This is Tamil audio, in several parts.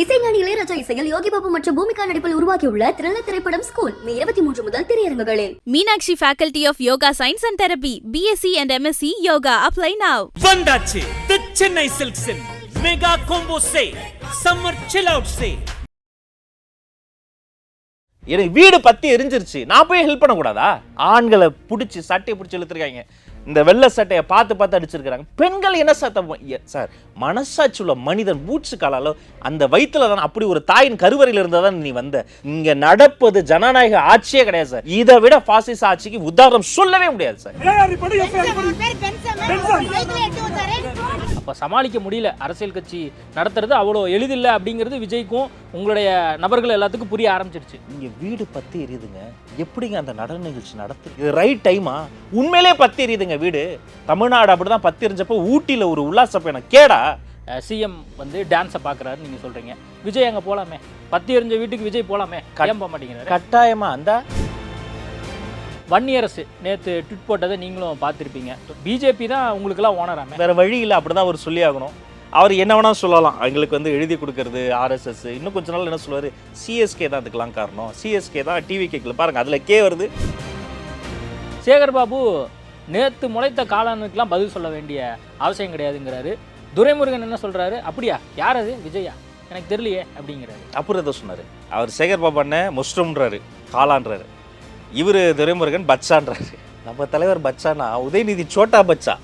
இசைஞானி இளையராஜா இசையில் யோகி பாபு மற்றும் பூமிகா நடிப்பில் உருவாகியுள்ள த்ரில்லர் திரைப்படம் ஸ்கூல் மே இருபத்தி மூன்று முதல் திரையரங்குகளில். Meenakshi Faculty of Yoga Science and Therapy, BSc and MSc Yoga. Apply now. வந்தாச்சு. The Chennai சில்க்ஸின் mega combo say summer chill out say எனக்கு வீடு பத்தி எரிஞ்சிருச்சு. நான் போய் ஹெல்ப் பண்ணக்கூடாதா? ஆண்களை பிடிச்சி சட்டையை பிடிச்சி இழுத்துருக்காங்க. இந்த வெள்ளை சட்டையை பார்த்து பார்த்து அடிச்சிருக்காங்க பெண்கள் என்ன சத்தம் எ- சார் மனசாட்சி உள்ள மனிதன் பூட்ஸு காலால அந்த வயித்துல தான் அப்படி ஒரு தாயின் கருவறையில் இருந்தா தான் நீ வந்த. இங்க நடப்பது ஜனநாயக ஆட்சியே கிடையாது சார். இதை விட பாசிச ஆட்சிக்கு உதாரணம் சொல்லவே முடியாது சார். அப்போ சமாளிக்க முடியல. அரசியல் கட்சி நடத்துறது அவ்வளோ எளிதில்லை அப்படிங்கிறது விஜய்க்கும் உங்களுடைய நபர்கள் எல்லாத்துக்கும் புரிய ஆரம்பிச்சிருச்சு இங்க வீடு பத்தி எரியுதுங்க. எப்படிங்க அந்த நடன நிகழ்ச்சி நடத்து? இது ரைட் டைமா உண்மையிலே பத்தி எரியுதுங்க. வீடு தமிழ்நாடு அப்படிதான் பத்தி எரிஞ்சப்போ ஊட்டியில ஒரு உல்லாச பயணம் கேடா? சிஎம் வந்து டான்ஸை பார்க்குறாரு நீங்கள் சொல்கிறீங்க விஜய் அங்கே போகலாமே பத்தி எறிஞ்ச வீட்டுக்கு விஜய் போகலாமே ஏன் போக மாட்டேங்கிறாரு? கட்டாயமா அந்த? வன்னியரசு. நேற்று ட்விட் போட்டதை நீங்களும் பார்த்துருப்பீங்க. பிஜேபி தான் உங்களுக்கெல்லாம் ஓனராமே வேற வழி இல்லை அப்படிதான் அவர் சொல்லி ஆகணும் அவர் என்ன வேணா சொல்லலாம். எங்களுக்கு வந்து எழுதி கொடுக்கறது ஆர்எஸ்எஸ் இன்னும் கொஞ்ச நாள் என்ன சொல்லுவாரு? சிஎஸ்கே தான் அதுக்கெல்லாம் காரணம். சிஎஸ்கே தான் டிவி கேட்கல பாருங்க அதுல கே வருது. சேகர் பாபு நேற்று முளைத்த காளானுக்கெல்லாம் பதில் சொல்ல வேண்டிய அவசியம் கிடையாதுங்கிறாரு. துரைமுருகன் என்ன சொல்கிறாரு அப்படியா? யார் அது? விஜயா. எனக்கு தெரியலையே அப்படிங்கிறாரு. அப்புறம் எதை சொன்னாரு. அவர் சேகர் பாபு அண்ணன் முஸ்டம்ன்றாரு காலான்றாரு இவரு துரைமுருகன் பச்சான்றாரு. நம்ம தலைவர் பச்சானா? உதயநிதி சோட்டா பச்சா?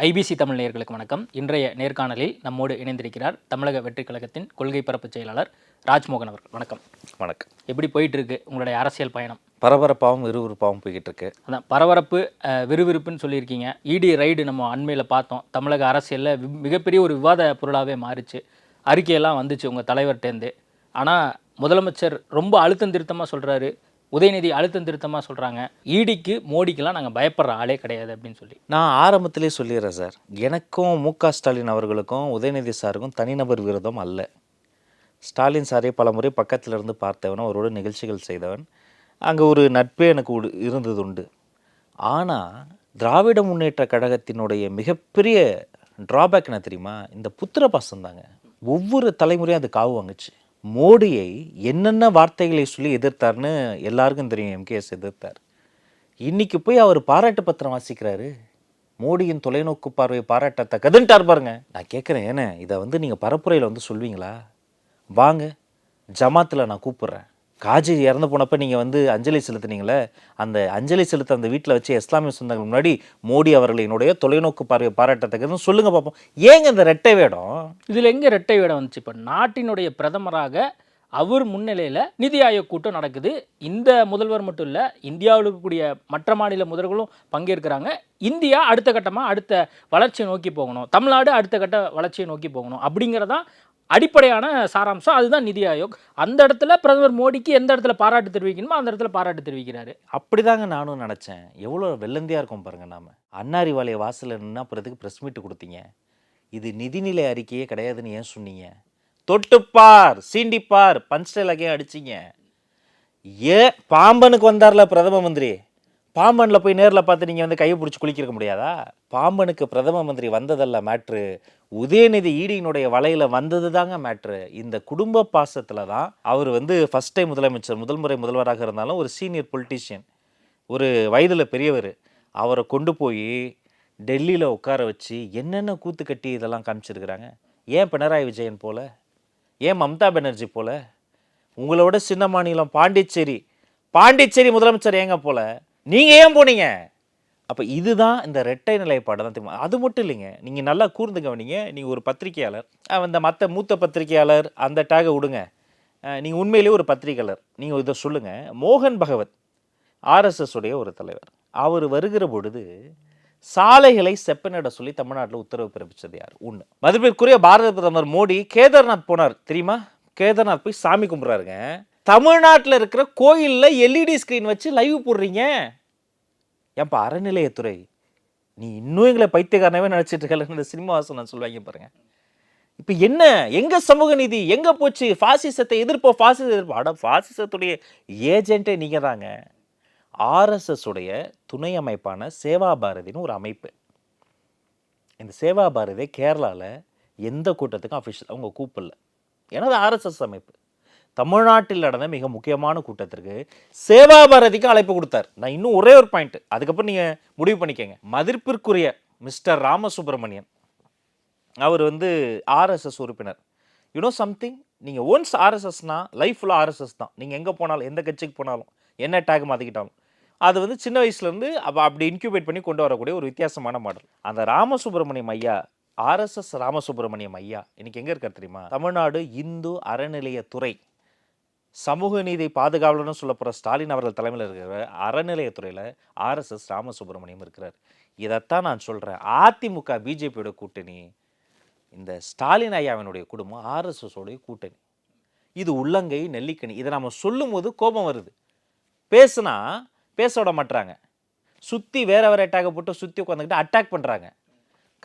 ஐபிசி தமிழ் நேயர்களுக்கு வணக்கம். இன்றைய நேர்காணலில் நம்மோடு இணைந்திருக்கிறார் தமிழக வெற்றிக் கழகத்தின் கொள்கை பரப்பு செயலாளர் ராஜ்மோகன் அவர்கள். வணக்கம். வணக்கம். எப்படி போயிட்டு இருக்கு உங்களுடைய அரசியல் பயணம்? பரபரப்பாகவும் விறுவிறுப்பாகவும் போய்கிட்டு இருக்கு அதான் பரபரப்பு விறுவிறுப்புன்னு சொல்லியிருக்கீங்க. இடி ரைடு நம்ம அண்மையில் பார்த்தோம். தமிழக அரசியலில் வி- மிகப்பெரிய ஒரு விவாத பொருளாகவே மாறிச்சு. அறிக்கையெல்லாம் வந்துச்சு உங்கள் தலைவர்கிட்டேருந்து ஆனால் முதலமைச்சர் ரொம்ப அழுத்தம் திருத்தமாக சொல்கிறாரு உதயநிதி அழுத்தம் திருத்தமாக சொல்கிறாங்க ஈடிக்கு மோடிக்கெல்லாம் நாங்கள் பயப்படுற ஆளே கிடையாது அப்படின்னு சொல்லி. நான் ஆரம்பத்திலே சொல்லிடுறேன் சார். எனக்கும் மு க ஸ்டாலின் அவர்களுக்கும் உதயநிதி சாருக்கும் தனிநபர் விரோதம் அல்ல. ஸ்டாலின் சாரை பல முறை பக்கத்தில் இருந்து பார்த்தவன் அவரோட நிகழ்ச்சிகள் செய்தவன். அங்கே ஒரு நட்பே எனக்கு இருந்தது உண்டு ஆனால் திராவிட முன்னேற்ற கழகத்தினுடைய மிகப்பெரிய ட்ராபேக் என்ன தெரியுமா? இந்த புத்திர பாசம் தாங்க ஒவ்வொரு தலைமுறையும் அது காவு வாங்குச்சு. மோடியை என்னென்ன வார்த்தைகளை சொல்லி எதிர்த்தார்னு எல்லாருக்கும் தெரியும் எம்கேஎஸ் எதிர்த்தார். இன்னைக்கு போய் அவர் பாராட்டு பத்திரம் வாசிக்கிறாரு. மோடியின் தொலைநோக்கு பார்வை பாராட்டத்தக்கதுன்ட்டார் பாருங்க. நான் கேட்குறேன் ஏனே? இதை வந்து நீங்கள் பரப்புரையில் வந்து சொல்வீங்களா? வாங்க ஜமாத்தில் நான் கூப்பிட்றேன். காஜி இறந்து போனப்போ நீங்கள் வந்து அஞ்சலி செலுத்துனீங்களே அந்த அஞ்சலி செலுத்த அந்த வீட்டில் வச்சு இஸ்லாமிய சொந்தங்கள் முன்னாடி மோடி அவர்களினுடைய தொலைநோக்கு பார்வை பாராட்டத்தக்கதுன்னு சொல்லுங்கள் பார்ப்போம் ஏங்க இந்த ரெட்டை வேடம்? இதில் எங்கே ரெட்டை வேடம் வந்துச்சு? இப்போ நாட்டினுடைய பிரதமராக அவர் முன்னிலையில் நிதி ஆயோக் கூட்டம் நடக்குது. இந்த முதல்வர் மட்டும் இல்லை இந்தியாவில் இருக்கக்கூடிய மற்ற மாநில முதல்வர்களும் பங்கேற்கிறாங்க. இந்தியா அடுத்த கட்டமாக அடுத்த வளர்ச்சியை நோக்கி போகணும். தமிழ்நாடு அடுத்த கட்ட வளர்ச்சியை நோக்கி போகணும். அப்படிங்கிறதான் அடிப்படையான சாராம்சம் அதுதான் நிதி ஆயோக். அந்த இடத்துல பிரதமர் மோடிக்கு எந்த இடத்துல பாராட்டு தெரிவிக்கணுமோ அந்த இடத்துல பாராட்டு தெரிவிக்கிறாரு. அப்படிதாங்க நானும் நினச்சேன். எவ்வளோ வெள்ளந்தியாக இருக்கும் பாருங்க நாம. அன்னாரி வாழைய வாசலில் நின்னா அப்புறத்துக்கு ப்ரெஸ் மீட் கொடுத்தீங்க? இது நிதிநிலை அறிக்கையே கிடையாதுன்னு ஏன் சொன்னீங்க? தொட்டுப்பார் சீண்டிப்பார் பஞ்ச்டலகையும் அடிச்சிங்க? ஏ பாம்பனுக்கு வந்தார்ல பிரதம மந்திரி? பாம்பனில் போய் நேரில் பார்த்து நீங்கள் வந்து கையை பிடிச்சி குளிக்கிருக்க முடியாதா? பாம்பனுக்கு பிரதம மந்திரி வந்ததல்ல மேட்ரு உதயநிதி ஈடியினுடைய வலையில் வந்தது தாங்க மேட்ரு இந்த குடும்ப பாசத்தில் தான் அவர் வந்து ஃபஸ்ட் டைம் முதலமைச்சர் முதல் முறை முதல்வராக இருந்தாலும் ஒரு சீனியர் பொலிட்டீஷியன் ஒரு வயதில் பெரியவர் அவரை கொண்டு போய் டெல்லியில் உட்கார வச்சு என்னென்ன கூத்து கட்டி இதெல்லாம் காமிச்சிருக்கிறாங்க? ஏன் பினராயி விஜயன் போல? ஏன் மம்தா பானர்ஜி போல? உங்களோட சின்ன மாநிலம் பாண்டிச்சேரி பாண்டிச்சேரி முதலமைச்சர் ஏங்க போல? நீங்கள் ஏன் போனீங்க? அப்போ இதுதான் இந்த ரெட்டை நிலைப்பாடு தான் தெரியுமா? அது மட்டும் இல்லைங்க. நீங்கள் நல்லா கூர்ந்து கவனிங்க. நீங்கள் ஒரு பத்திரிகையாளர். அந்த இந்த மற்ற மூத்த பத்திரிகையாளர் அந்த டேகை விடுங்க. நீங்கள் உண்மையிலேயே ஒரு பத்திரிகையாளர். நீங்கள் இதை சொல்லுங்கள் மோகன் பகவத் ஆர்எஸ்எஸ் உடைய ஒரு தலைவர். அவர் வருகிற பொழுது சாலைகளை செப்பனிட சொல்லி தமிழ்நாட்டில் உத்தரவு பிறப்பிச்சது யார்? ஒன்று மதிப்பிற்குரிய பாரத பிரதமர் மோடி கேதார்நாத் போனார். தெரியுமா? கேதார்நாத் போய் சாமி கும்பிட்றாருங்க. தமிழ்நாட்டில் இருக்கிற கோயிலில் எல்இடி ஸ்க்ரீன் வச்சு லைவ் போடுறீங்க? ஏன்பா அறநிலையத்துறை. நீ இன்னும் எங்களை பைத்தியக்காரனவே நினச்சிட்டு இருக்கல சினிமா சினிமாவாசம் சொல்லுவாங்க பாருங்க. இப்போ என்ன? எங்கே சமூக நீதி? எங்கே போச்சு? ஃபாசிசத்தை எதிர்ப்போம் ஃபாசிச எதிர்ப்போம். அட ஃபாசிசத்துடைய ஏஜென்ட்டே நீங்கள் தாங்க. ஆர்எஸ்எஸ் உடைய துணை அமைப்பான சேவா பாரதின்னு ஒரு அமைப்பு. இந்த சேவா பாரதி கேரளாவில் எந்த கூட்டத்துக்கும் அஃபிஷியல் அவங்க கூப்பிடல. ஏன்னா அது ஆர்எஸ்எஸ் அமைப்பு. தமிழ்நாட்டில் நடந்த மிக முக்கியமான கூட்டத்திற்கு சேவா பாரதிக்கு அழைப்பு கொடுத்தார். நான் இன்னும் ஒரே ஒரு பாயிண்ட் அதுக்கப்புறம் நீங்கள் முடிவு பண்ணிக்கங்க. மதிப்பிற்குரிய மிஸ்டர் ராமசுப்ரமணியன் அவர் வந்து ஆர்எஸ்எஸ் உறுப்பினர். யூனோ சம்திங் நீங்கள் ஒன்ஸ் ஆர்எஸ்எஸ்னா லைஃப் ஃபுல்லாக ஆர்எஸ்எஸ் தான். நீங்கள் எங்கே போனாலும் எந்த கட்சிக்கு போனாலும் என்ன டேக் மாற்றிக்கிட்டாலும் அது வந்து சின்ன வயசுலேருந்து அப்போ அப்படி இன்க்யூபேட் பண்ணி கொண்டு வரக்கூடிய ஒரு வித்தியாசமான மாடல் அந்த ராமசுப்ரமணியம் ஐயா ஆர்எஸ்எஸ் ராமசுப்ரமணியம் ஐயா இன்னைக்கு எங்கே இருக்கார் தெரியுமா? தமிழ்நாடு இந்து அறநிலையத்துறை சமூக நீதி பாதுகாவலர்னு சொல்லப்போகிற ஸ்டாலின் அவர்கள் தலைமையில் இருக்கிற அறநிலையத்துறையில் ஆர்எஸ்எஸ் ராமசுப்ரமணியம் இருக்கிறார். இதைத்தான் நான் சொல்கிறேன் அதிமுக பிஜேபியோட கூட்டணி இந்த ஸ்டாலின் ஐயாவினுடைய குடும்பம் ஆர்எஸ்எஸோடைய கூட்டணி. இது உள்ளங்கை நெல்லிக்கனி இதை நம்ம சொல்லும்போது கோபம் வருது. பேசுனா பேச விட மாட்றாங்க. சுற்றி வேற வேற அட்டாக போட்டு சுற்றி உட்காந்துக்கிட்டு அட்டாக் பண்ணுறாங்க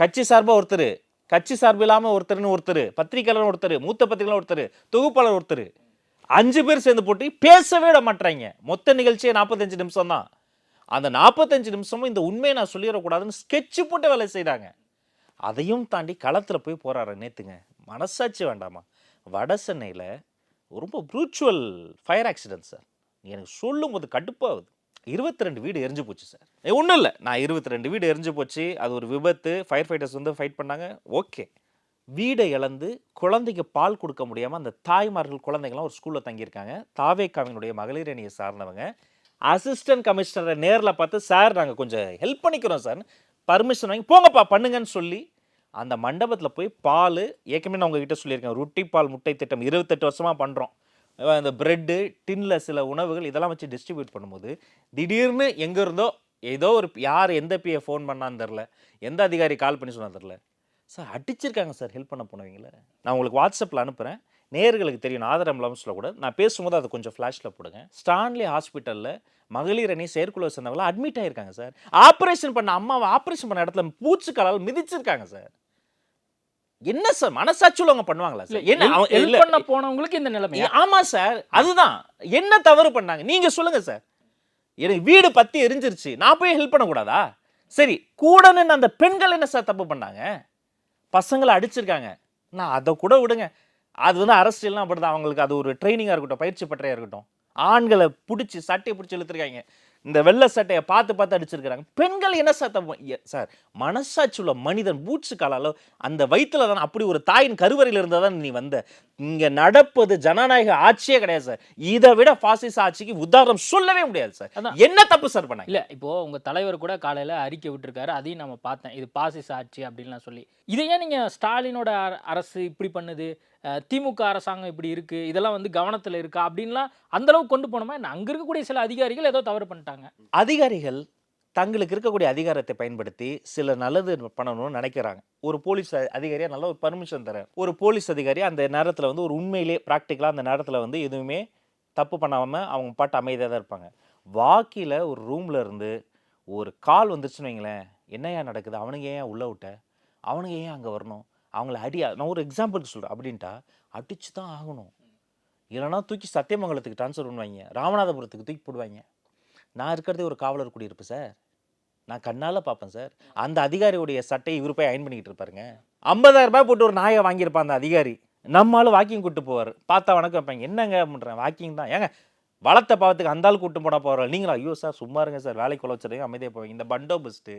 கட்சி சார்பாக ஒருத்தர் கட்சி சார்பு இல்லாமல் ஒருத்தர்னு ஒருத்தர் பத்திரிகையாளர் ஒருத்தர் மூத்த பத்திரிகையாளர் ஒருத்தர் தொகுப்பாளர் ஒருத்தர். அஞ்சு பேர் சேர்ந்து போட்டு பேசவே விட மாட்றாங்க. மொத்த நிகழ்ச்சியே நாற்பத்தஞ்சு நிமிஷம் தான். அந்த நாற்பத்தஞ்சு நிமிஷமும் இந்த உண்மையை நான் சொல்லிடக்கூடாதுன்னு ஸ்கெட்ச் போட்டு வேலை செய்கிறாங்க அதையும் தாண்டி களத்தில் போய் போகிறாரு நேற்றுங்க மனசாட்சி வேண்டாமா? வட சென்னையில் ரொம்ப ப்ரூச்சுவல் ஃபயர் ஆக்சிடென்ட் சார் எனக்கு சொல்லும்போது கடுப்பாகுது இருபத்தி ரெண்டு வீடு எரிஞ்சு போச்சு சார் ஒன்றும் இல்லை. நான் இருபத்தி ரெண்டு வீடு எரிஞ்சு போச்சு. அது ஒரு விபத்து. ஃபயர் ஃபைட்டர்ஸ் வந்து ஃபைட் பண்ணாங்க. ஓகே வீடை இழந்து குழந்தைக்கு பால் கொடுக்க முடியாமல் அந்த தாய்மார்கள் குழந்தைங்களாம் ஒரு ஸ்கூலில் தங்கியிருக்காங்க. தாவேக்காவினுடைய மகளிர் அணியை சார்ந்தவங்க. அசிஸ்டன்ட் கமிஷனரை நேரில் பார்த்து சார் நாங்கள் கொஞ்சம் ஹெல்ப் பண்ணிக்கிறோம் சார் பர்மிஷன் வாங்கி போங்கப்பா பண்ணுங்கன்னு சொல்லி அந்த மண்டபத்தில் போய் பால் ஏற்கனவே நான் உங்ககிட்ட சொல்லியிருக்கேன் ரொட்டி பால் முட்டை திட்டம் இருபத்தெட்டு வருஷமாக பண்ணுறோம் அந்த ப்ரெட்டு டின்னில் சில உணவுகள் இதெல்லாம் வச்சு டிஸ்ட்ரிபியூட் பண்ணும்போது திடீர்னு எங்கே இருந்தோ ஏதோ ஒரு யார் எந்த பிஏ ஃபோன் பண்ணான்னு தெரில எந்த அதிகாரி கால் பண்ணி சொன்னா தெரில சார் அடிச்சிருக்காங்க சார் ஹெல்ப் பண்ண போனவங்கள. நான் உங்களுக்கு வாட்ஸ்அப்பில் அனுப்புகிறேன் நேர்களுக்கு தெரியும் ஆதர் அம்புலன்ஸில் கூட நான் பேசும்போது அதை கொஞ்சம் ஃப்ளாஷில் போடுங்க. ஸ்டான்லி ஹாஸ்பிட்டலில் மகளிர் அணி செயற்குழு சேர்ந்தவங்களாம் அட்மிட் ஆயிருக்காங்க சார். ஆப்ரேஷன் பண்ண அம்மாவை ஆப்ரேஷன் பண்ண இடத்துல பூச்சிக்காலால் மிதிச்சிருக்காங்க சார். என்ன சார் மனசாட்சி உள்ளவங்க பண்ணுவாங்களா சார்? என்ன ஹெல்ப் பண்ண போனவங்களுக்கு இந்த நிலைமை. ஏ, ஆமா சார் அதுதான். என்ன தவறு பண்ணாங்க? நீங்க சொல்லுங்க சார். எனக்கு வீடு பத்தி எரிஞ்சிருச்சு. நான் போய் ஹெல்ப் பண்ணக்கூடாதா? சரி கூட நின்ன அந்த பெண்கள் என்ன சார் தப்பு பண்ணாங்க? பசங்களை அடிச்சிருக்காங்க. நான் அதை கூட விடுங்க. அது வந்து அரசியல்னா அப்படிதான். அவங்களுக்கு அது ஒரு ட்ரைனிங்காக இருக்கட்டும் பயிற்சி பற்றையாக இருக்கட்டும். ஆண்களை பிடிச்சி சட்டையை பிடிச்சி இழுத்துருக்காங்க. இந்த வெள்ளை சட்டையை பார்த்து பார்த்து அடிச்சிருக்காங்க பெண்கள் என்ன பண்ண- ஏ, சார் மனசாட்சி உள்ள மனிதன் பூட்சு காலால அந்த வயித்துல தான் அப்படி ஒரு தாயின் கருவறையில் இருந்தால் தான் நீ வந்த. இங்க நடப்பது ஜனநாயக ஆட்சியே கிடையாது சார். இதை விட பாசிச ஆட்சிக்கு உதாரணம் சொல்லவே முடியாது சார். என்ன தப்பு சார் பண்ணாங்க? இல்ல இப்போ உங்க தலைவர் கூட காலையில அறிக்கை விட்டுருக்காரு அதையும் நம்ம பார்த்தேன். இது பாசிச ஆட்சி அப்படின்லாம் சொல்லி. இதை ஏன் நீங்க ஸ்டாலினோட அர- அரசு இப்படி பண்ணுது திமுக அரசாங்கம் இப்படி இருக்கு இதெல்லாம் வந்து கவனத்துல இருக்கா அப்படின்லாம் அந்த அளவுக்கு கொண்டு போனோமா? என்ன? அங்க இருக்கக்கூடிய சில அதிகாரிகள் ஏதோ தவறு பண்ணிட்டாங்க. அதிகாரிகள் தங்களுக்கு இருக்கக்கூடிய அதிகாரத்தை பயன்படுத்தி சில நல்லது பண்ணணும்னு நினைக்கிறாங்க. ஒரு போலீஸ் அதிகாரியாக அதிகாரியா நல்ல ஒரு பர்மிஷன் தரேன். ஒரு போலீஸ் அதிகாரி அந்த நேரத்தில் வந்து ஒரு உண்மையிலே ப்ராக்டிக்கலாக அந்த நேரத்தில் வந்து எதுவுமே தப்பு பண்ணாமல் அவங்க பாட்டு அமைதியாக தான் இருப்பாங்க. வாக்கில் ஒரு ரூமில் இருந்து ஒரு கால் வந்துருச்சுன்னு வைங்களேன் என்னையா நடக்குது? அவனுங்க ஏன் உள்ளே விட்ட? அவனுங்க ஏன் அங்கே வரணும்? அவங்கள அடியா நான் ஒரு எக்ஸாம்பிளுக்கு சொல்கிறேன் அப்படின்ட்டா அடித்து தான் ஆகணும். இல்லைன்னா தூக்கி சத்தியமங்கலத்துக்கு ட்ரான்ஸ்ஃபர் பண்ணுவாங்க. ராமநாதபுரத்துக்கு தூக்கி போடுவாங்க. நான் இருக்கிறதே ஒரு காவலர் குடியிருப்பு சார். நான் கண்ணால் பார்ப்பேன் சார். அந்த அதிகாரியுடைய சட்டையை இவர் போய் அயன் பண்ணிக்கிட்டு இருப்பாருங்க. 50000 ரூபாய் போட்டு ஒரு நாயை வாங்கியிருப்பான் அந்த அதிகாரி. நம்மளும் வாக்கிங் கூப்பிட்டு போவார். பார்த்தா வணக்கம் வைப்பாங்க. என்னங்க அப்படின்றேன் வாக்கிங் தான். ஏங்க வளர்த்த பாவத்துக்கு அந்த ஆள் கூட்டு போனால் போகிறோம் நீங்களா? ஐயோ சார் சும்மா இருங்க சார். வேலைக்கு கொள்ள அமைதியாக போவீங்க இந்த பண்டோபஸ்ட்டு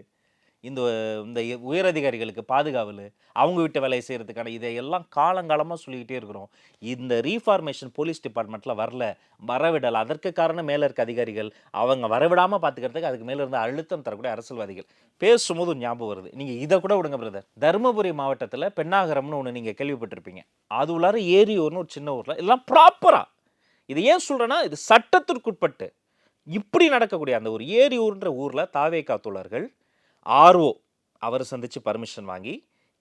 இந்த இந்த உயரதிகாரிகளுக்கு பாதுகாவல் அவங்க விட்ட வேலையை செய்கிறதுக்கான இதையெல்லாம் காலங்காலமாக சொல்லிக்கிட்டே இருக்கிறோம். இந்த ரீஃபார்மேஷன் போலீஸ் டிபார்ட்மெண்ட்டில் வரல வரவிடல். அதற்கு காரணம் மேலே இருக்க அதிகாரிகள். அவங்க வரவிடாமல் பார்த்துக்கிறதுக்கு அதுக்கு மேலே இருந்த அழுத்தம் தரக்கூடிய அரசியல்வாதிகள். பேசும்போது ஞாபகம் வருது. நீங்கள் இதை கூட விடுங்க பிரதர் தருமபுரி மாவட்டத்தில் பெண்ணாகரம்னு ஒன்று நீங்கள் கேள்விப்பட்டிருப்பீங்க. அது உள்ளார ஏரியூர்னு ஒரு சின்ன ஊரில். எல்லாம் ப்ராப்பராக இது ஏன் சொல்கிறேன்னா இது சட்டத்திற்குட்பட்டு இப்படி நடக்கக்கூடிய அந்த ஒரு ஏரியூர்ன்ற ஊரில் தாவேக்கா தோழர்கள் ஆர்ஓ அவரை சந்தித்து பர்மிஷன் வாங்கி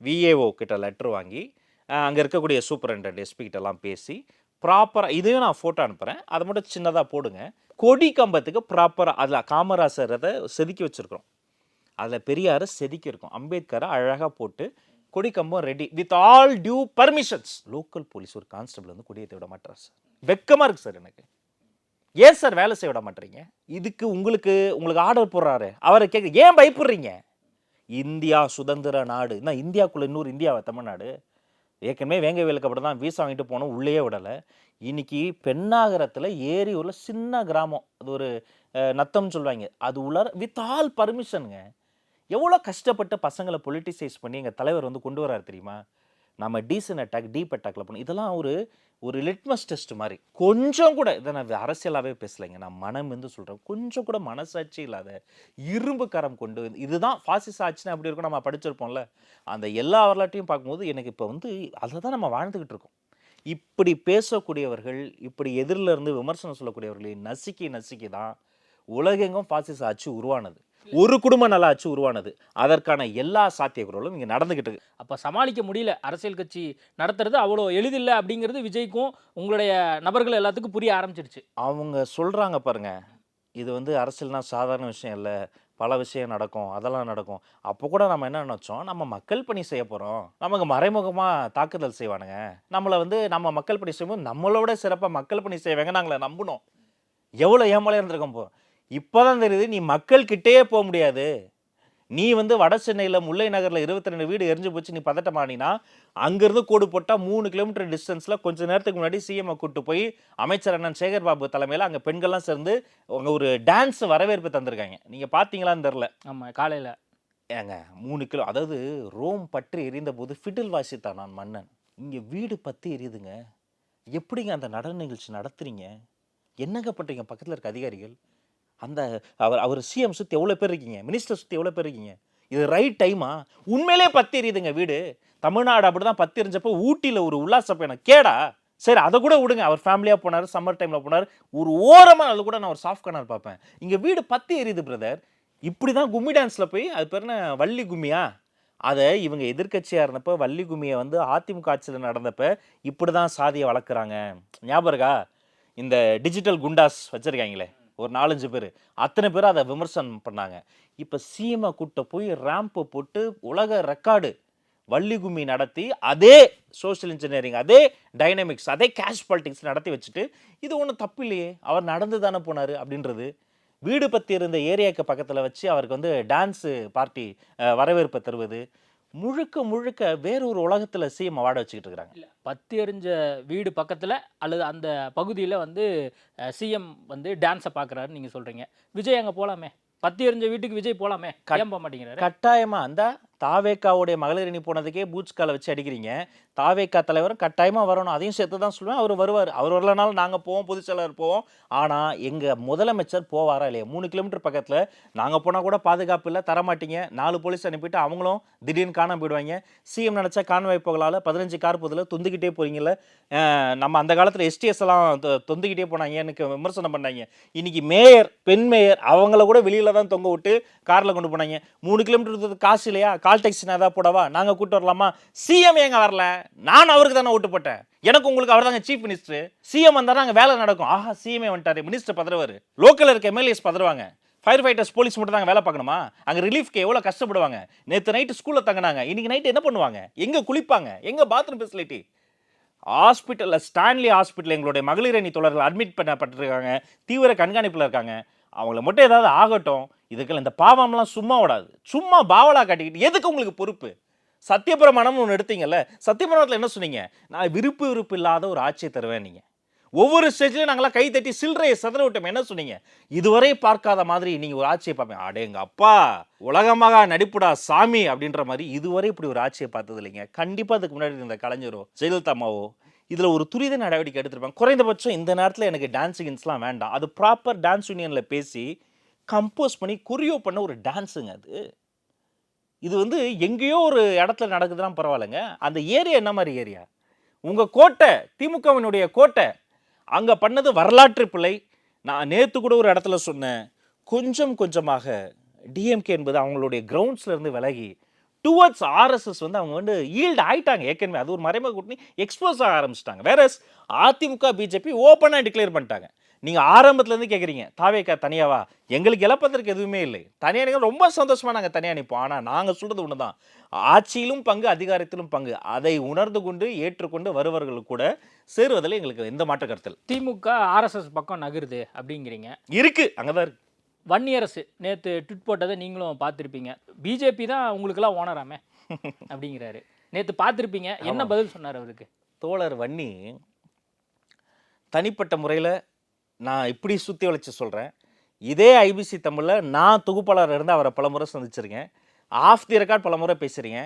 விஏஓ கிட்ட லெட்டர் வாங்கி அங்கே இருக்கக்கூடிய சூப்பரண்டன்ட் எஸ்பி கிட்டலாம் பேசி ப்ராப்பராக இதையும் நான் ஃபோட்டோ அனுப்புகிறேன் அதை மட்டும் சின்னதாக போடுங்க. கொடி கம்பத்துக்கு ப்ராப்பராக அதில் காமராசர் அதை செதுக்கி வச்சுருக்கிறோம். அதில் பெரியாரை செதுக்கி இருக்கும். அம்பேத்கரை அழகாக போட்டு கொடி கம்பம் ready with all due permissions local police ஒரு கான்ஸ்டபிள் வந்து கொடியேற்ற விட மாட்டார் சார் வெக்கமாக இருக்குது சார் எனக்கு. ஏன் சார் வேலை செய்ய விட மாட்டேறீங்க? இதுக்கு உங்களுக்கு உங்களுக்கு ஆர்டர் போடுறாரு. அவரை கேட்க ஏன் பயப்படுறீங்க? இந்தியா சுதந்திர நாடு. என்ன இந்தியாவுக்குள்ள இன்னொரு இந்தியாவை? தமிழ்நாடு. ஏற்கனவே வேங்க வேலுக்கு அப்படி தான் வீசா வாங்கிட்டு போனோம். உள்ளேயே விடலை. இன்னைக்கு பெண்ணாகரத்தில் ஏரி உள்ள சின்ன கிராமம். அது ஒரு நத்தம்னு சொல்லுவாங்க. அது உள்ள வித் ஆல் பர்மிஷனுங்க எவ்வளோ கஷ்டப்பட்டு பசங்களை பொலிட்டிசைஸ் பண்ணி எங்கள் தலைவர் வந்து கொண்டு வராரு தெரியுமா? நம்ம டீசன் அட்டாக் டீப் அட்டாக்ல பண்ணோம் இதெல்லாம் ஒரு ஒரு லிட்மஸ் டெஸ்ட் மாதிரி. கொஞ்சம் கூட இதை நான் அரசியலாகவே பேசலைங்க. நான் மனம் வந்து சொல்கிறேன் கொஞ்சம் கூட மனசாட்சி இல்லாத இரும்பு கரம் கொண்டு வந்து இதுதான் ஃபாசிஸ் ஆச்சுன்னா அப்படி இருக்கும் நம்ம படிச்சிருப்போம்ல. அந்த எல்லா வரலாற்றையும் பார்க்கும்போது எனக்கு இப்போ வந்து அதை தான் நம்ம வாழ்ந்துக்கிட்டு இருக்கோம். இப்படி பேசக்கூடியவர்கள் இப்படி எதிரில் இருந்து விமர்சனம் சொல்லக்கூடியவர்களை நசுக்கி நசுக்கி தான் உலகெங்கும் ஃபாசிஸ் ஆட்சி உருவானது. ஒரு குடும்ப நல ஆட்சி உருவானது. அதற்கான எல்லா சாத்தியக்கூறுகளும் இங்கே நடந்துகிட்டு இருக்கு. அப்போ சமாளிக்க முடியல. அரசியல் கட்சி நடத்துறது அவ்வளோ எளிதில்லை அப்படிங்கிறது விஜய்க்கும் உங்களுடைய நபர்கள் எல்லாத்துக்கும் புரிய ஆரம்பிச்சிடுச்சு அவங்க சொல்கிறாங்க பாருங்க. இது வந்து அரசியல்னா சாதாரண விஷயம் இல்லை. பல விஷயம் நடக்கும். அதெல்லாம் நடக்கும். அப்போ கூட நம்ம என்ன நினச்சோம்? நம்ம மக்கள் பணி செய்ய போகிறோம் நமக்கு மறைமுகமாக தாக்குதல் செய்வானுங்க. நம்மளை வந்து நம்ம மக்கள் பணி செய்யும்போது நம்மளோட சிறப்பாக மக்கள் பணி செய்வாங்க நாங்களே நம்பினோம். எவ்வளோ ஏமாலே இருந்திருக்கோம் போ. இப்போ தான் தெரியுது நீ மக்கள் கிட்டேயே போக முடியாது. நீ வந்து வட சென்னையில் முல்லை நகரில் இருபத்தி ரெண்டு வீடு எரிஞ்சு போச்சு நீ பதட்டமானினா அங்கேருந்து கோடு போட்டால் மூணு கிலோமீட்டர் டிஸ்டன்ஸில் கொஞ்ச நேரத்துக்கு முன்னாடி சிஎம்ஐ கூட்டு போய் அமைச்சர் அண்ணன் சேகர் பாபு தலைமையில் அங்கே பெண்கள்லாம் சேர்ந்து அவங்க ஒரு டான்ஸ் வரவேற்பு தந்திருக்காங்க. நீங்கள் பார்த்தீங்களான்னு தெரில ஆமாம் காலையில். ஏங்க மூணு கிலோ அதாவது ரோம் பற்றி எரிந்த போது ஃபிடில் வாசித்தான் நான் மன்னன். இங்கே வீடு பற்றி எரியுதுங்க. எப்படிங்க அந்த நடன நிகழ்ச்சி நடத்துறீங்க? என்னங்க பண்ணுறீங்க பக்கத்தில் இருக்க அதிகாரிகள். அந்த அவர் அவர் சிஎம் சுற்றி எவ்வளோ பேர் இருக்கீங்க? மினிஸ்டர் சுற்றி எவ்வளோ பேர் இருக்கீங்க? இது ரைட் டைமா உண்மையிலே பத்து எரியுதுங்க வீடு. தமிழ்நாடு அப்படி தான் பத்து எரிஞ்சப்போ ஊட்டியில் ஒரு உல்லாச பயணம். கேடா? சரி அதை கூட விடுங்க. அவர் ஃபேமிலியாக போனார் சம்மர் டைமில் போனார். ஒரு ஓரமாக அது கூட நான் ஒரு சாஃப்ட் கார்னர் பார்ப்பேன். இங்கே வீடு பத்து எரியுது பிரதர் இப்படி தான் கும்மி டான்ஸில் போய் அது பேர் என்ன? வள்ளி கும்மியா? அதை இவங்க எதிர்க்கட்சியாக இருந்தப்போ வள்ளி கும்மியை வந்து அதிமுக ஆட்சியில் நடந்தப்ப இப்படி தான் சாதியை வளர்க்குறாங்க. ஞாபகம் இருக்கா? இந்த டிஜிட்டல் குண்டாஸ் வச்சுருக்காங்களே. ஒரு நாலஞ்சு பேர். அத்தனை பேர் அதை விமர்சனம் பண்ணாங்க. இப்போ சீமை கூட்ட போய் ரேம்பு போட்டு உலக ரெக்கார்டு வள்ளி கும்மி நடத்தி அதே சோஷியல் இன்ஜினியரிங் அதே டைனமிக்ஸ் அதே கேஷ் பாலிட்டிக்ஸ் நடத்தி வச்சுட்டு இது ஒன்றும் தப்பு இல்லையே அவர் நடந்து தானே போனார் அப்படின்றது. வீடு பற்றி இருந்த ஏரியாவுக்கு பக்கத்தில் வச்சு அவருக்கு வந்து டான்ஸு பார்ட்டி வரவேற்பை தருவது. முழுக்க முழுக்க வேறொரு உலகத்தில் சிஎம் வாட வச்சுக்கிட்டு இருக்கிறாங்க. பத்து எறிஞ்ச வீடு பக்கத்தில் அல்லது அந்த பகுதியில் வந்து சிஎம் வந்து டான்ஸை பார்க்குறாருன்னு நீங்கள் சொல்கிறீங்க விஜய் அங்கே போகலாமே பத்து எறிஞ்ச வீட்டுக்கு விஜய் போகலாமே போக மாட்டேங்கிறாரு? கட்டாயமா அந்த தாவேக்காவுடைய மகளிர் அணி போனதுக்கே பூட்ஸ் காலை வச்சு அடிக்கிறீங்க. தாவேக்கா தலைவரும் கட்டாயமாக வரணும். அதையும் சேர்த்து தான் சொல்லுவேன். அவர் வருவார். அவர் வரலனாலும் நாங்கள் போவோம். பொதுச்செயலாளர் போவோம். ஆனால் எங்கள் முதலமைச்சர் போவாரா இல்லையா? மூணு கிலோமீட்டர் பக்கத்தில். நாங்கள் போனால் கூட பாதுகாப்பு இல்லை தரமாட்டீங்க நாலு போலீஸ் அனுப்பிட்டு அவங்களும் திடீர்னு காணாமல் போயிடுவாங்க. சிஎம் நினச்சா கான்வாய் போகலால் பதினஞ்சு கார் போதில் தொந்துக்கிட்டே போகிறீங்கள நம்ம அந்த காலத்தில் எஸ்டிஎஸ் எல்லாம் தொ- தொந்துக்கிட்டே போனாங்க. எனக்கு விமர்சனம் பண்ணாங்க. இன்றைக்கி மேயர் பெண் மேயர் அவங்கள கூட வெளியில் தான் தொங்க விட்டு காரில் கொண்டு போனாங்க. மூணு கிலோமீட்டர் காசு இல்லையா? கால் டாக்ஸி நான் ஏதாவது போடவா? நாங்கள் கூட்டு வரலாமா? சிஎம் எங்கே வரல? நான் அவருக்கு தானே ஓட்டு போட்டேன். எனக்கு உங்களுக்கு அவர் தாங்க சீஃப் மினிஸ்டர் சிஎம் வந்தால் அங்கே வேலை நடக்கும். ஆஹா சிஎம்ஏ வந்துட்டாரு. மினிஸ்டர் பதறுவார். லோக்கலில் இருக்க எம்எல்ஏஸ் பதறுவாங்க. ஃபயர் ஃபைட்டர்ஸ் போலீஸ் மட்டும் தாங்க வேலை பார்க்கணுமா? அங்கே ரிலீஃப்க்கு எவ்வளோ கஷ்டப்படுவாங்க? நேற்று நைட்டு ஸ்கூலில் தங்கினாங்க. இன்னைக்கு நைட்டு என்ன பண்ணுவாங்க? எங்கே குளிப்பாங்க? எங்கே பாத்ரூம் ஃபெசிலிட்டி ஹாஸ்பிட்டலில் ஸ்டான்லி ஹாஸ்பிட்டல் எங்களுடைய மகளிர் அணி தொடர்கள் அட்மிட் பண்ணப்பட்டிருக்காங்க. தீவிர கண்காணிப்பில் இருக்காங்க. அவங்கள மட்டும் ஏதாவது ஆகட்டும். இதுக்கெல்லாம் இந்த பாவம்லாம் சும்மா விடாது. சும்மா பாவலா காட்டிக்கிட்டு எதுக்கு உங்களுக்கு பொறுப்பு? சத்தியபிரமாணம்னு ஒன்று எடுத்தீங்கல்ல சத்தியபிரமாணத்தில் என்ன சொன்னீங்க? நான் விருப்பு விருப்பு இல்லாத ஒரு ஆட்சியை தருவேன் நீங்கள் ஒவ்வொரு ஸ்டேஜ்லையும் நாங்களாம் கை தட்டி சில்லறையை சதுர விட்டோம். என்ன சொன்னீங்க? இதுவரை பார்க்காத மாதிரி நீங்கள் ஒரு ஆட்சியை பார்ப்பேன் அடேங்க அப்பா உலகமாக நடிப்புடா சாமி அப்படின்ற மாதிரி இதுவரை இப்படி ஒரு ஆட்சியை பார்த்தது இல்லைங்க. கண்டிப்பாக அதுக்கு முன்னாடி இருந்த கலைஞரோ ஜெயலலிதா அம்மாவோ இதில் ஒரு துரித நடவடிக்கை எடுத்திருப்பாங்க. குறைந்தபட்சம் இந்த நேரத்தில் எனக்கு டான்ஸிங்ஸ்லாம் வேண்டாம். அது ப்ராப்பர் டான்ஸ் யூனியனில் பேசி கம்போஸ் பண்ணி குரியோ பண்ண ஒரு டான்ஸுங்க அது. இது வந்து எங்கேயோ ஒரு இடத்துல நடக்குதுன்னா பரவாயில்லைங்க. அந்த ஏரியா என்ன மாதிரி ஏரியா? உங்கள் கோட்டை திமுகவினுடைய கோட்டை அங்கே பண்ணது வரலாற்று பிள்ளை நான் நேற்று கூட ஒரு இடத்துல சொன்னேன். கொஞ்சம் கொஞ்சமாக டிஎம்கே என்பது அவங்களுடைய கிரவுண்ட்ஸ்ல இருந்து விலகி டுவர்ட்ஸ் ஆர்எஸ்எஸ் வந்து அவங்க வந்து ஈல்டு ஆகிட்டாங்க ஏற்கனவே. அது ஒரு மறைமுக கூட்டணி. எக்ஸ்போஸ் ஆக ஆரம்பிச்சிட்டாங்க. வேற அதிமுக பிஜேபி ஓப்பனாக டிக்ளேர் பண்ணிட்டாங்க. நீங்கள் ஆரம்பத்துலேருந்து கேட்குறீங்க தாவேக்கா தனியாவா? எங்களுக்கு இழப்பதற்கு எதுவுமே இல்லை. தனியாக நீங்கள் ரொம்ப சந்தோஷமாக நாங்கள் தனியாக நிற்போம் ஆனால் நாங்கள் சொல்கிறது ஒன்று தான் ஆட்சியிலும் பங்கு அதிகாரத்திலும் பங்கு. அதை உணர்ந்து கொண்டு ஏற்றுக்கொண்டு வருவர்கள் கூட சேருவதில் எங்களுக்கு எந்த மாற்று கருத்தில். திமுக ஆர்எஸ்எஸ் பக்கம் நகருது அப்படிங்கிறீங்க. இருக்கு. அங்கே தான் இருக்கு வன்னியரசு நேற்று ட்விட் போட்டதை நீங்களும் பார்த்துருப்பீங்க. பிஜேபி தான் உங்களுக்கெல்லாம் ஓனராமே அப்படிங்கிறாரு. நேற்று பார்த்துருப்பீங்க. என்ன பதில் சொன்னார் அவருக்கு? தோழர் வன்னி தனிப்பட்ட முறையில் நான் இப்படி சுற்றி வளைச்சு சொல்கிறேன் இதே ஐபிசி தமிழில் நான் தொகுப்பாளர் இருந்து அவரை பல முறை சந்திச்சிருக்கேன். ஆஃப் தி ரெக்கார்ட் பல முறை பேசுகிறீங்க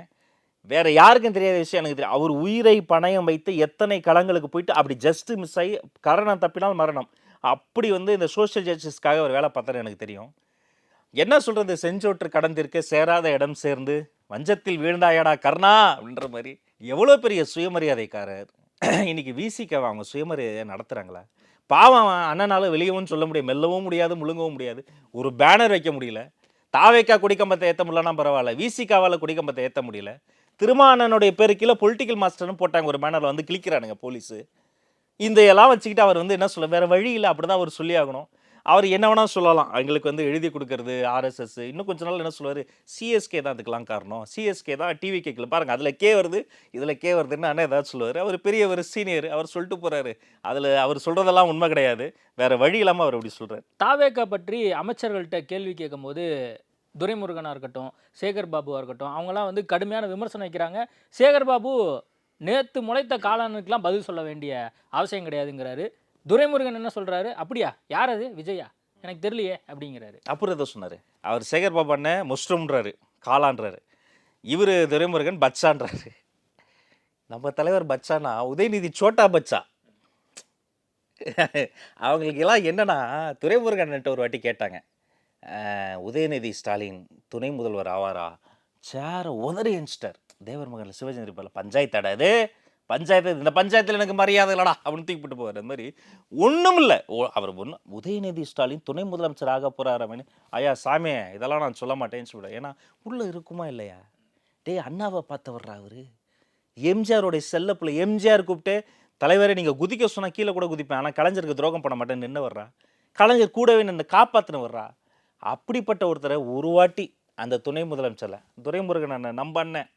வேறு யாருக்கும் தெரியாத விஷயம் எனக்கு தெரியும் அவர் உயிரை பணயம் வைத்து எத்தனை களங்களுக்கு போயிட்டு அப்படி ஜஸ்ட் மிஸ் ஆகி கரணம் தப்பினால் மரணம். அப்படி வந்து இந்த சோஷியல் ஜஸ்டிஸ்க்காக அவர் வேலை பார்த்தாரு எனக்கு தெரியும். என்ன சொல்கிறது செஞ்சோற்று கடந்திருக்க சேராத இடம் சேர்ந்து வஞ்சத்தில் வீழ்ந்தாயடா கர்ணா அப்படின்ற மாதிரி எவ்வளோ பெரிய சுயமரியாதைக்காரர். இன்றைக்கி விசிக்க அவங்க சுயமரியாதையாக நடத்துகிறாங்களா பாவம் அவன் அண்ணனால வெளியவும் சொல்ல முடியும் மெல்லவும் முடியாது முழுங்கவும் முடியாது. ஒரு பேனர் வைக்க முடியல. தாவேக்கா குடிக்கம்பத்தை ஏற்ற முடியலன்னா பரவாயில்ல. விசிகாவால் குடிக்கம்பத்தை ஏற்ற முடியல. திருமானனுடைய பேரு கீழே பொலிட்டிக்கல் மாஸ்டர்னு போட்டாங்க. ஒரு பேனரில் வந்து கிளிக்கிறானுங்க போலீஸு இந்த எல்லாம் வச்சுக்கிட்டு அவர் வந்து என்ன சொல்ல வேறு வழி இல்லை. அப்படி தான் அவர் சொல்லி ஆகணும் அவர் என்ன வேணால் சொல்லலாம். எங்களுக்கு வந்து எழுதி கொடுக்கறது ஆர்எஸ்எஸ் இன்னும் கொஞ்ச நாள் என்ன சொல்லுவார்? சிஎஸ்கே தான் அதுக்கெலாம் காரணம். சிஎஸ்கே தான் டிவி கேட்கல பாருங்க அதில் கே வருது இதில் கே வருதுன்னு அண்ணா ஏதாவது சொல்லுவார். அவர் பெரியவர் சீனியர் அவர் சொல்லிட்டு போகிறாரு அதில் அவர் சொல்கிறதெல்லாம் உண்மை கிடையாது. வேறு வழி இல்லாமல் அவர் அப்படி சொல்கிறார் தாவேக்கா பற்றி அமைச்சர்கள்ட்ட கேள்வி கேட்கும்போது துரைமுருகனாக இருக்கட்டும் சேகர் பாபுவாக இருக்கட்டும் அவங்களாம் வந்து கடுமையான விமர்சனம் வைக்கிறாங்க. சேகர் பாபு நேற்று முளைத்த காளானுக்கெல்லாம் பதில் சொல்ல வேண்டிய அவசியம் கிடையாதுங்கிறாரு. துரைமுருகன் என்ன சொல்கிறாரு அப்படியா? யார் அது விஜயா? எனக்கு தெரியலையே அப்படிங்கிறாரு. அப்புறம் எதை சொன்னார். அவர் சேகர் பாபாண்ண முஸ்ரும்ன்றாரு காலான்றாரு இவர் துரைமுருகன் பச்சான்றாரு. நம்ம தலைவர் பச்சானா உதயநிதி சோட்டா பச்சா. அவங்களுக்கு எல்லாம் என்னன்னா துரைமுருகன்ட்ட ஒரு வாட்டி கேட்டாங்க. உதயநிதி ஸ்டாலின் துணை முதல்வர் ஆவாரா? சேர உதறி என்ஸ்டர் தேவர் மகன் சிவஜன் பல பஞ்சாயத்து அடாது பஞ்சாயத்து இந்த பஞ்சாயத்தில் எனக்கு மரியாதை இல்லடா அப்படின்னு தூக்கி போட்டு போவார். அந்த மாதிரி ஒன்றும் இல்லை. அவர் ஒன்று உதயநிதி ஸ்டாலின் துணை முதலமைச்சர் ஆக போகிறார் அப்படின்னு. ஐயா சாமியே இதெல்லாம் நான் சொல்ல மாட்டேன்னு சொல்லுவேன் ஏன்னா உள்ளே இருக்குமா இல்லையா? டேய் அண்ணாவை பார்த்தவர்றா அவர்? எம்ஜிஆருடைய செல்ல பிள்ளை எம்ஜிஆர் கூப்பிட்டு தலைவரை நீங்கள் குதிக்க சொன்னால் கீழே கூட குதிப்பேன். ஆனால் கலைஞருக்கு துரோகம் பண்ண மாட்டேன்னு நின்று வர்றா? கலைஞர் கூடவே நின்று காப்பாற்றின வர்றா? அப்படிப்பட்ட ஒருத்தரை ஒரு வாட்டி அந்த துணை முதலமைச்சரில் துரைமுருகன் அண்ணன் நம்ம அண்ணன்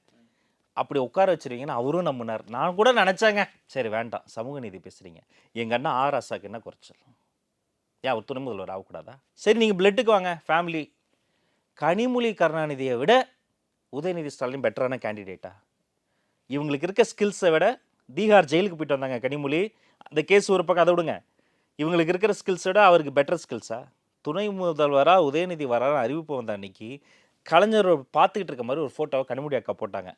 அப்படி உட்கார வச்சுருவீங்கன்னு அவரும் நம்பினார். நான் கூட நினச்சேங்க. சரி வேண்டாம். சமூக நீதி பேசுகிறீங்க எங்கள் அண்ணா ஆர் ஆசாக்கு என்ன குறைச்சல்? ஏன் அவர் துணை முதல்வர் ஆகக்கூடாதா? சரி நீங்கள் பிளட்டுக்கு வாங்க ஃபேமிலி கனிமொழி கருணாநிதியை விட உதயநிதி ஸ்டாலின் பெட்டரான கேண்டிடேட்டா இவங்களுக்கு இருக்க ஸ்கில்ஸை விட பீகார் ஜெயிலுக்கு போயிட்டு வந்தாங்க கனிமொழி. அந்த கேஸ் ஒரு பக்கம் அதை விடுங்க. இவங்களுக்கு இருக்கிற ஸ்கில்ஸை விட அவருக்கு பெட்டர் ஸ்கில்ஸா துணை முதல்வராக உதயநிதி வரான்னு அறிவிப்பு வந்த அன்னைக்கு கலைஞர் பார்த்துக்கிட்டு இருக்க மாதிரி ஒரு ஃபோட்டோவை கனிமொழி அக்கா போட்டாங்க.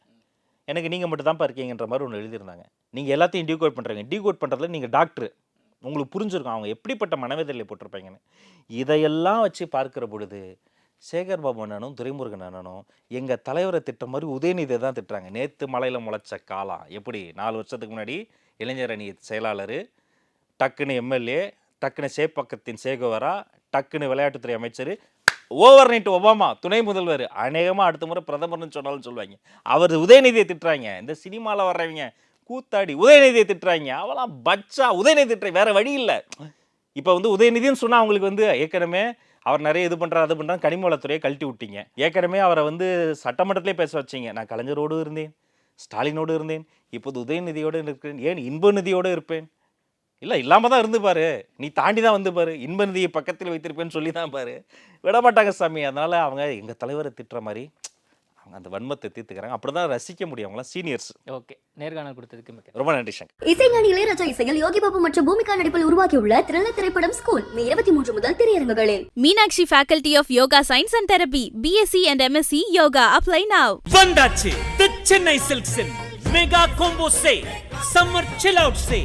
எனக்கு நீங்கள் மட்டும் தான்ப்பா இருக்கீங்கன்ற மாதிரி ஒன்று எழுதியிருந்தாங்க. நீங்கள் எல்லாத்தையும் டீகோட் பண்ணுறீங்க டீகோட் பண்ணுறதுல நீங்கள் டாக்டர் உங்களுக்கு புரிஞ்சிருக்கும். அவங்க எப்படிப்பட்ட மனவேதலை போட்டிருப்பாங்கன்னு. இதையெல்லாம் வச்சு பார்க்கிற பொழுது சேகர் பாபு அண்ணனும் துரைமுருகன் அண்ணனும் எங்கள் தலைவரை திட்டம் மாதிரி உதயநிதியை தான் திட்டுறாங்க. நேற்று மலையில் முளைச்ச காலம் எப்படி? நாலு வருஷத்துக்கு முன்னாடி இளைஞர் அணி செயலாளர் டக்குன்னு எம்எல்ஏ டக்குன்னு சேப்பக்கத்தின் சேகவரா டக்குன்னு விளையாட்டுத்துறை அமைச்சர் ஓவர் நைட் ஒபாமா துணை முதல்வர் அநேகமாக அடுத்த முறை பிரதமர்னு சொன்னாலும் சொல்லுவாங்க. அவர் உதயநிதியை திட்டுறாங்க. இந்த சினிமாவில் வர்றவங்க கூத்தாடி உதயநிதியை திட்டுறாங்க. அவளாம் பச்சா உதயநிதி திட்டுற வேறு வழி இல்லை. இப்போ வந்து உதயநிதின்னு சொன்னால் அவங்களுக்கு வந்து ஏற்கனவே அவர் நிறைய இது பண்ணுறாரு அது பண்ணுறாரு கனிமவளத்துறையை கழட்டி விட்டீங்க. ஏற்கனவே அவரை வந்து சட்டமன்றத்திலே பேச வச்சீங்க. நான் கலைஞரோடு இருந்தேன் ஸ்டாலினோடு இருந்தேன் இப்போது உதயநிதியோடு இருக்கிறேன். ஏன் இன்ப நிதியோடு இருப்பேன்? இல்லை இல்லாமல் தான் இருந்து பாரு. நீ தாண்டி தான் வந்து பாரு. இன்ப நிதியை பக்கத்தில் வைத்திருப்பேன்னு சொல்லி தான் பாரு. விட மாட்டாங்க சாமி. அதனால் அவங்க எங்கள் தலைவரை திட்டுற மாதிரி அவங்க அந்த வன்மத்தை தீர்த்துக்கிறாங்க. அப்படி தான் ரசிக்க முடியும் அவங்களாம் சீனியர்ஸ். ஓகே. நேர்காணல் கொடுத்ததுக்கு ரொம்ப நன்றி சங்கர். இசைஞானி இளையராஜா இசையில் யோகி பாபு மற்றும் பூமிகா நடிப்பில் உருவாக்கியுள்ள த்ரில்லர் திரைப்படம் ஸ்கூல் மே இருபத்தி மூன்று முதல் திரையரங்குகளில். Meenakshi Faculty of Yoga Science and Therapy, BSc and MSc Yoga. Apply now. வந்தாச்சு. The Chennai சில்க்ஸின் mega combo say summer chill out say